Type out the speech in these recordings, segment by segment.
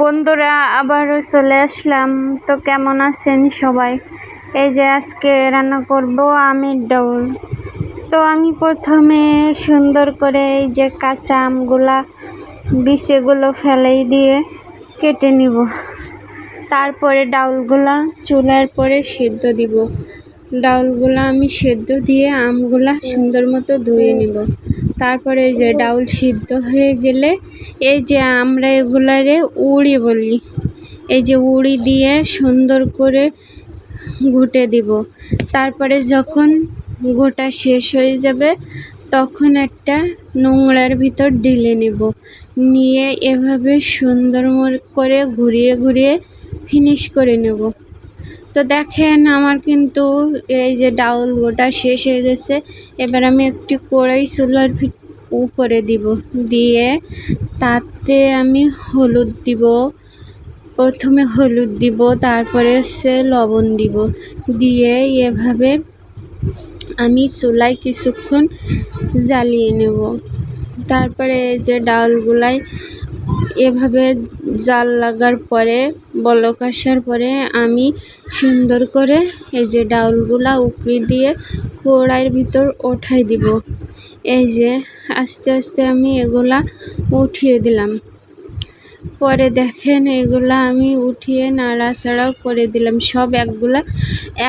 বন্ধুরা, আবারও চলে আসলাম। তো কেমন আছেন সবাই? এই যে আজকে রান্না করব আমের ডাউল তো আমি প্রথমে সুন্দর করে এই যে কাঁচা আমগুলা বিচেগুলো ফেলেই দিয়ে কেটে নিব। তারপরে ডাউলগুলা চুলার পরে সেদ্ধ দিব। ডাউলগুলা আমি সেদ্ধ দিয়ে আমগুলা সুন্দর মতো ধুয়ে নিব। তারপরে যে ডাউল সিদ্ধ হয়ে গেলে এই যে আমরা এগুলারে উড়ি বলি, এই যে উড়ি দিয়ে সুন্দর করে ঘুটে দিব। তারপরে যখন গোটা শেষ হয়ে যাবে, তখন একটা নোংরার ভিতর ঢেলে নেব। নিয়ে এভাবে সুন্দর করে ঘুরিয়ে ঘুরিয়ে ফিনিশ করে নেব। তো দেখেন আমার কিন্তু এই যে ডাউল গোটা শেষ হয়ে গেছে। এবার আমি একটি কড়াই চুলার উপরে দিব। দিয়ে তাতে আমি হলুদ দিব। প্রথমে হলুদ দিব, তারপরে সে লবণ দিব। দিয়ে এভাবে আমি চুলায় কিছুক্ষণ জ্বালিয়ে নেব। তারপরে যে ডাউলগুলাই এভাবে জাল লাগার পরে, বলক আসার পরে আমি সুন্দর করে এই যে ডাউলগুলা উপড়ি দিয়ে কড়াইয়ের ভিতর ওঠাই দিব। এই যে আস্তে আস্তে আমি এগুলা উঠিয়ে দিলাম। পরে দেখেন এগুলা আমি উঠিয়ে নাড়াচাড়াও করে দিলাম। সব একগুলা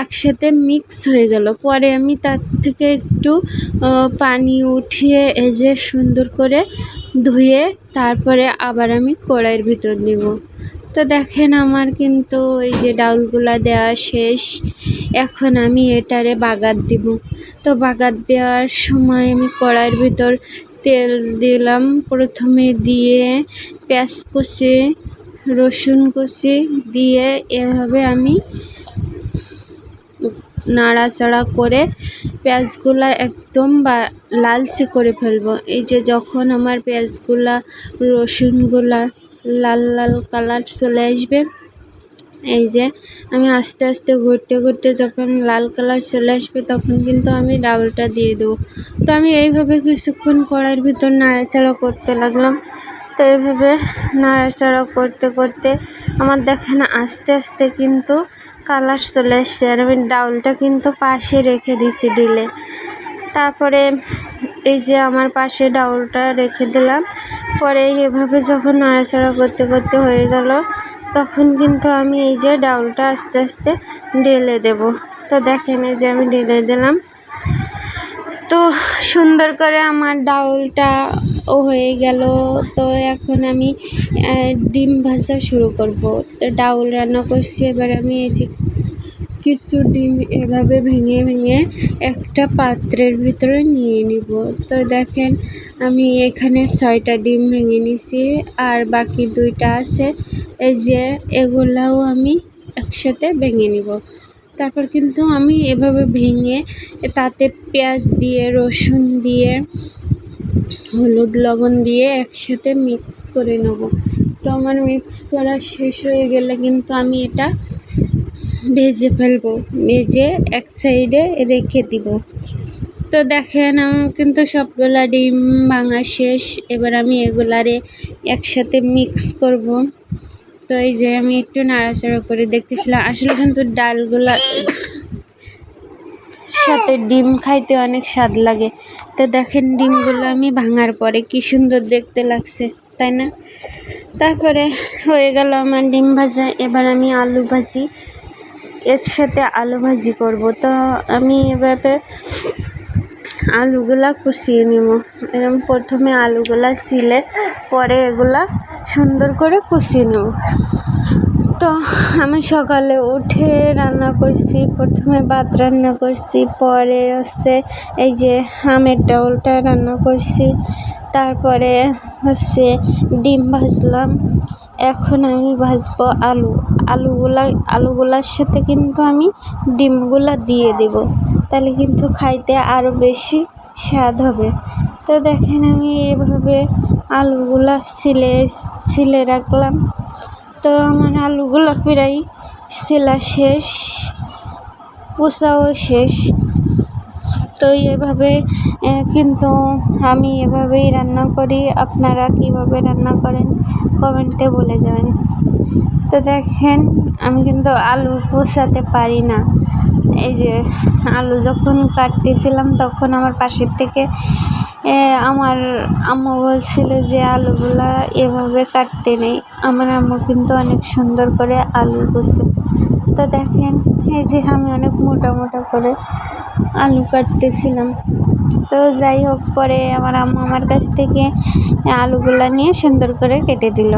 একসাথে মিক্স হয়ে গেল। পরে আমি তার থেকে একটু পানি উঠিয়ে এই যে সুন্দর করে ধুয়ে তারপরে আবার আমি কড়াইয়ের ভিতর নিব তো দেখেন আমার কিন্তু এই যে ডাউলগুলা দেওয়া শেষ। এখন আমি এটারে বাগার দিব। তো বাগার দেওয়ার সময় আমি কড়াইয়ের ভিতর তেল দিলাম। প্রথমে দিয়ে পেঁয়াজ কুচি, রসুন কুচি দিয়ে এভাবে আমি নাড়াচাড়া করে পেঁয়াজগুলা একদম বা লালচে করে ফেলব। এই যে যখন আমার পেঁয়াজগুলা, রসুনগুলা লাল লাল কালার চলে আসবে, এই যে আমি আস্তে আস্তে ঘুরতে ঘুরতে যখন লাল কালার চলে আসবে তখন কিন্তু আমি ডাউলটা দিয়ে দেবো। তো আমি এইভাবে কিছুক্ষণ কড়াইয়ের ভিতর নাড়াচাড়া করতে লাগলাম। তো এইভাবে নাড়াচাড়া করতে করতে আমার দেখেন আস্তে আস্তে কিন্তু কালার চলে এসছে আর আমি ডাউলটা কিন্তু পাশে রেখে দিছি ডিলে। তারপরে এই যে আমার পাশে ডাউলটা রেখে দিলাম। পরে এভাবে যখন নাড়াচাড়া করতে করতে হয়ে গেল, তখন কিন্তু আমি এই যে ডাউলটা আস্তে আস্তে ঢেলে দেব। তো দেখেন এই যে আমি ঢেলে দিলাম। তো সুন্দর করে আমার ডাউলটা ও হয়ে গেল। তো এখন আমি ডিম ভাজা শুরু করব। তো ডাউল রান্না করছি। এবার আমি এই যে কিছু ডিম এভাবে ভেঙে ভেঙে একটা পাত্রের ভিতরে নিয়ে নিব। তো দেখেন, আমি এখানে ছয়টা ডিম ভেঙে নিছি আর বাকি দুইটা আছে। এই যে এগুলাও আমি একসাথে ভেঙে নিব। তারপর কিন্তু আমি এভাবে ভেঙে তাতে পেঁয়াজ দিয়ে, রসুন দিয়ে হলুদ লবণ দিয়ে একসাথে মিক্স করে নেব। তো আমার মিক্স করা শেষ হয়ে গেলে কিন্তু আমি এটা ভেজে ফেলব। ভেজে এক সাইডে রেখে দিব। তো দেখেন, আমার কিন্তু সবগুলা ডিম ভাঙা শেষ। এবার আমি এগুলারে একসাথে মিক্স করব। তো এই যে আমি একটু নাড়াচাড়া করে দেখতেছিলাম। আসলে কিন্তু ডালগুলা সাথে ডিম খাইতে অনেক স্বাদ লাগে। তো দেখেন ডিমগুলো আমি ভাঙার পরে কি সুন্দর দেখতে লাগছে, তাই না? তারপরে হয়ে গেল আমার ডিম ভাজা। এবার আমি আলু ভাজি। এর সাথে আলু ভাজি করব। তো আমি এভাবে আলুগুলা কুচিয়ে নিব। এরকম প্রথমে আলুগুলা ছিলে পরে এগুলা সুন্দর করে কুচিয়ে নেব। তো আমি সকালে উঠে রান্না করছি, প্রথমে ভাত রান্না করছি, পরে হচ্ছে এই যে আমের ডাউলটা রান্না করছি, তারপরে হচ্ছে ডিম ভাজলাম। এখন আমি ভাজবো আলু। আলুগুলা, আলুগুলার সাথে কিন্তু আমি ডিমগুলা দিয়ে দেব। তাহলে কিন্তু খাইতে আরও বেশি স্বাদ হবে। তো দেখেন আমি এভাবে আলুগুলা ছিলে ছিলে রাখলাম। তো আমার আলুগুলো প্রায় সেলা শেষ পোষাও শেষ। তো এভাবে কিন্তু আমি এভাবেই রান্না করি। আপনারা কীভাবে রান্না করেন কমেন্টে বলে যাবেন। তো দেখেন, আমি কিন্তু আলু পোষাতে পারি না। এই যে আলু যখন কাটতেছিলাম তখন আমার পাশের থেকে আমার আম্মু বলছিল যে আলুগুলা এভাবে কাটতে নেই। আমার আম্মু কিন্তু অনেক সুন্দর করে আলু বসে তো দেখেন, এই যে আমি অনেক মোটা মোটা করে আলু কাটতেছিলাম। তো যাই হোক, পরে আমার আম্মু আমার কাছ থেকে আলুগুলা নিয়ে সুন্দর করে কেটে দিল।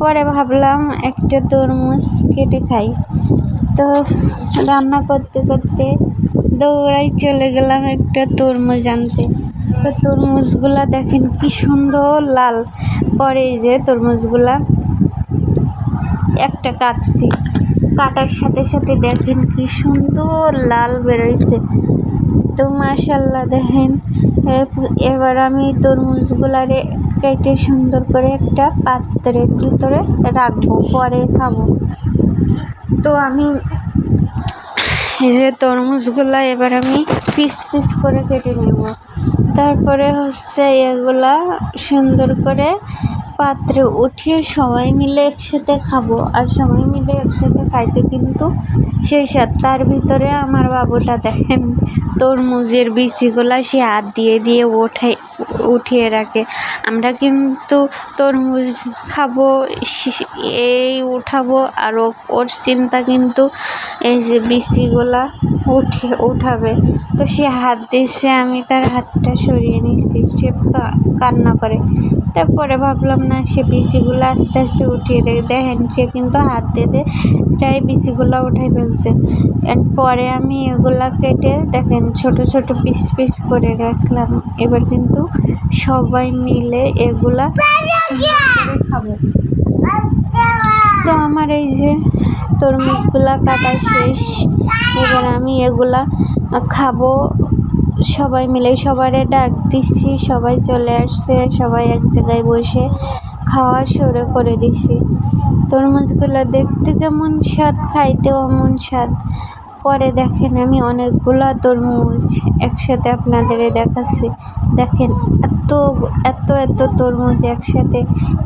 পরে ভাবলাম একটা তরমুজ কেটে খাই। তো রান্না করতে করতে দৌড়াই চলে গেলাম একটা তরমুজ আনতে। তো তরমুজগুলা দেখেন কি সুন্দর লাল। পরে যে তরমুজগুলা একটা কাটছি। কাটার সাথে সাথে দেখেন কি সুন্দর লাল বেরোইছে। তো মাশাল্লাহ দেখেন এবার আমি তরমুজগুলারে কেটে সুন্দর করে একটা পাত্রের ভিতরে রাখব, পরে খাব। তো আমি যে তরমুজগুলা এবার আমি পিস পিস করে কেটে নেব। তারপরে হচ্ছে এগুলা সুন্দর করে পাত্রে উঠিয়ে সবাই মিলে একসাথে খাব আর সবাই মিলে একসাথে খাইতে কিন্তু সেই স্বাদ। তার ভিতরে আমার বাবুটা দেখেন তরমুজের বিচিগুলা সে হাত দিয়ে দিয়ে ওঠাই উঠিয়ে রাখে। আমরা কিন্তু তরমুজ খাব এই উঠাবো, আর ওর চিন্তা কিন্তু এই যে বিচিগুলা উঠে, উঠাবে। তো সে হাত দিয়েছে, আমি তার হাতটা সরিয়ে নিচ্ছি সে কান্না করে। তারপরে ভাবলাম, না, সে বিচিগুলো আস্তে আস্তে উঠিয়ে দেয়। দেখেন, সে কিন্তু হাত দিয়ে প্রায় বিচিগুলো উঠাই ফেলছে। পরে আমি এগুলা কেটে, দেখেন ছোট ছোট পিস পিস করে রাখলাম। এবার কিন্তু সবাই মিলে এগুলা খাব। তো আমার এই যে তরমুজগুলা কাটা শেষ। এবার আমি এগুলা খাব। সবাই মিলে সবারে ডাক দিচ্ছি। সবাই চলে আসছে। সবাই এক জায়গায় বসে খাওয়া শুরু করে দিছি তরমুজগুলো দেখতে যেমন স্বাদ, খাইতেও এমন স্বাদ। পরে দেখেন আমি অনেকগুলো তরমুজ একসাথে আপনাদের দেখাচ্ছি। দেখেন এত এত এত তরমুজ একসাথে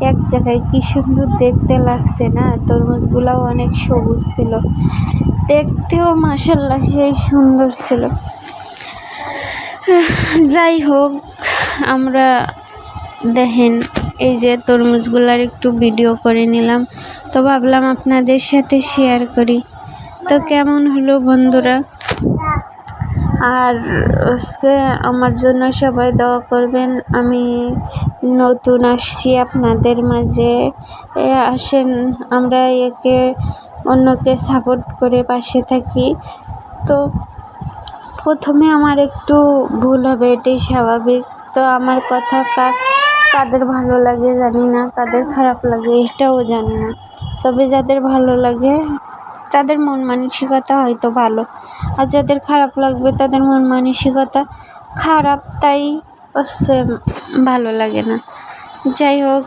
এক জায়গায় কী সুন্দর দেখতে লাগছে না? তরমুজগুলাও অনেক সবুজ ছিল। দেখতেও মাসাল্লা সেই সুন্দর ছিল। যাই হোক, আমরা দেখেন এই যে তরমুজগুলার একটু ভিডিও করে নিলাম। তো ভাবলাম আপনাদের সাথে শেয়ার করি। তো কেমন হলো বন্ধুরা? আর হচ্ছে আমার জন্য সবাই দোয়া করবেন। আমি নতুন আসছি আপনাদের মাঝে। আসেন, আমরা একে অন্যকে সাপোর্ট করে পাশে থাকি। তো প্রথমে আমার একটু ভুল হবে, এটাই স্বাভাবিক। তো আমার কথা কাদের ভালো লাগে জানি না, কাদের খারাপ লাগে এটাও জানি না। তবে যাদের ভালো লাগে তাদের মন মানসিকতা হয়তো ভালো। আর যাদের খারাপ লাগবে তাদের মন মানসিকতা খারাপ, তাই হচ্ছে ভালো লাগে না। যাই হোক,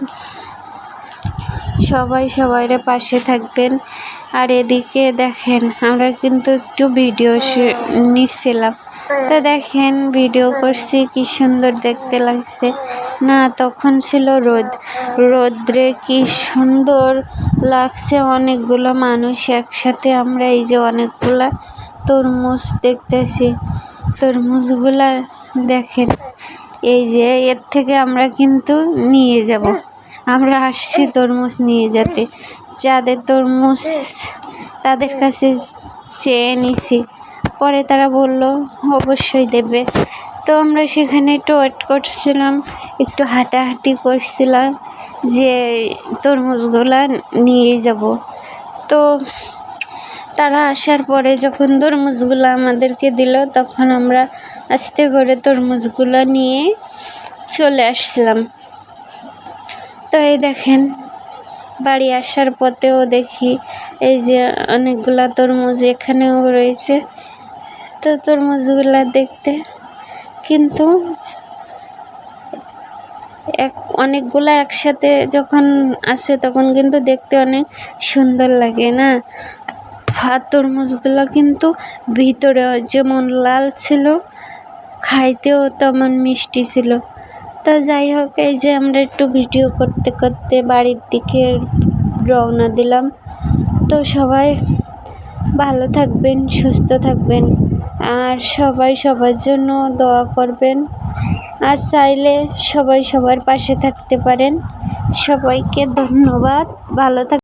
সবাই সবাইরে পাশে থাকবেন। আর এদিকে দেখেন, আমরা কিন্তু একটু ভিডিও নিচ্ছিলাম। তো দেখেন ভিডিও করছি, কি সুন্দর দেখতে লাগছে। না, তখন ছিল রোদ। রোদ্রে কি সুন্দর লাগছে, অনেকগুলো মানুষ একসাথে আমরা এই যে অনেকগুলা তরমুজ দেখতেছি। তরমুজগুলা দেখেন, এই যে এর থেকে আমরা কিন্তু নিয়ে যাব। আমরা আসছি তরমুজ নিয়ে যেতে। যাদের তরমুজ তাদের কাছে চেয়ে নিছি। পরে তারা বলল, অবশ্যই দেবে। তো আমরা সেখানে একটু ওয়েট করছিলাম, একটু হাঁটাহাঁটি করছিলাম যে তরমুজগুলা নিয়ে যাব। তো তারা আসার পরে যখন তরমুজগুলো আমাদেরকে দিল, তখন আমরা আস্তে করে তরমুজগুলো নিয়ে চলে আসছিলাম। তো এই দেখেন, বাড়ি আসার পথেও দেখি, এই যে অনেকগুলা তরমুজ এখানেও রয়েছে। তো তরমুজগুলা দেখতে, কিন্তু এক, অনেকগুলা একসাথে যখন আসে তখন কিন্তু দেখতে অনেক সুন্দর লাগে না? আর তরমুজগুলো কিন্তু ভিতরে যেমন লাল ছিল, খাইতেও তেমন মিষ্টি ছিল। তো যাই হোক, এই যে আমরা একটু ভিডিও করতে করতে বাড়ির দিকে রওনা দিলাম। তো সবাই ভালো থাকবেন, সুস্থ থাকবেন। আর সবাই সবার জন্য দোয়া করবেন। আর চাইলে সবাই সবার পাশে থাকতে পারেন। সবাইকে ধন্যবাদ। ভালো থাক